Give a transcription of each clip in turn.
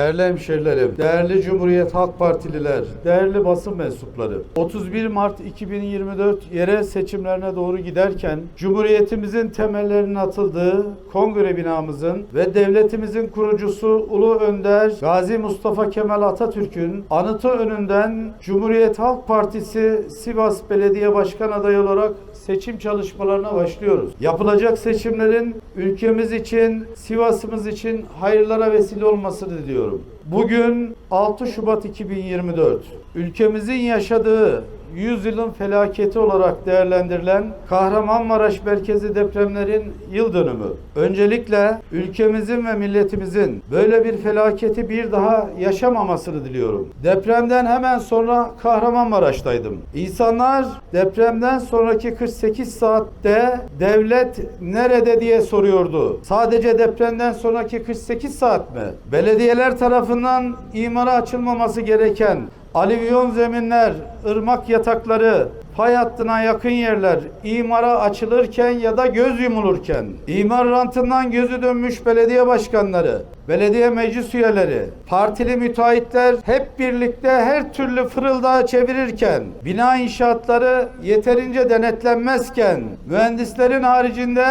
Değerli hemşerilerim, değerli Cumhuriyet Halk Partililer, değerli basın mensupları. 31 Mart 2024 yerel seçimlerine doğru giderken Cumhuriyetimizin temellerinin atıldığı kongre binamızın ve devletimizin kurucusu Ulu Önder Gazi Mustafa Kemal Atatürk'ün anıtı önünden Cumhuriyet Halk Partisi Sivas Belediye Başkan adayı olarak seçim çalışmalarına başlıyoruz. Yapılacak seçimlerin ülkemiz için, Sivas'ımız için hayırlara vesile olmasını diliyorum. Bugün 6 Şubat 2024. Ülkemizin yaşadığı 100 yılın felaketi olarak değerlendirilen Kahramanmaraş merkezi depremlerin yıl dönümü. Öncelikle ülkemizin ve milletimizin böyle bir felaketi bir daha yaşamamasını diliyorum. Depremden hemen sonra Kahramanmaraş'taydım. İnsanlar depremden sonraki 48 saatte devlet nerede diye soruyordu. Sadece depremden sonraki 48 saat mi? Belediyeler tarafından imara açılmaması gereken alüvyon zeminler, ırmak yatakları, fay hattına yakın yerler imara açılırken ya da göz yumulurken imar rantından gözü dönmüş belediye başkanları, belediye meclis üyeleri, partili müteahhitler hep birlikte her türlü fırıldağı çevirirken, bina inşaatları yeterince denetlenmezken, mühendislerin haricinde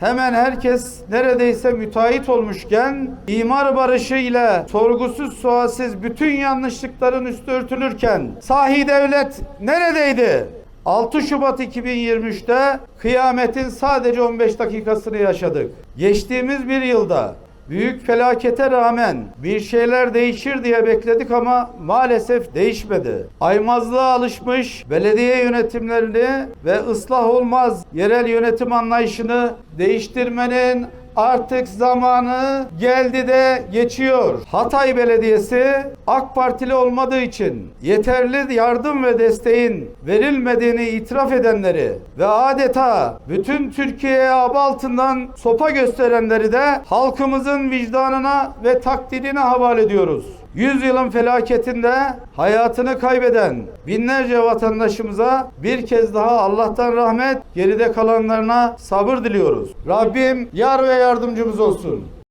Hemen herkes neredeyse müteahhit olmuşken imar barışı ile sorgusuz sualsiz bütün yanlışlıkların üstü örtülürken sahi devlet neredeydi? 6 Şubat 2023'te kıyametin sadece 15 dakikasını yaşadık. Geçtiğimiz bir yılda Büyük felakete rağmen bir şeyler değişir diye bekledik ama maalesef değişmedi. Aymazlığa alışmış belediye yönetimlerini ve ıslah olmaz yerel yönetim anlayışını değiştirmenin artık zamanı geldi de geçiyor. Hatay Belediyesi AK Partili olmadığı için yeterli yardım ve desteğin verilmediğini itiraf edenleri ve adeta bütün Türkiye'ye aba altından sopa gösterenleri de halkımızın vicdanına ve takdirine havale ediyoruz. 100 yılın felaketinde hayatını kaybeden binlerce vatandaşımıza bir kez daha Allah'tan rahmet, geride kalanlarına sabır diliyoruz. Rabbim yar ve yardımcımız olsun.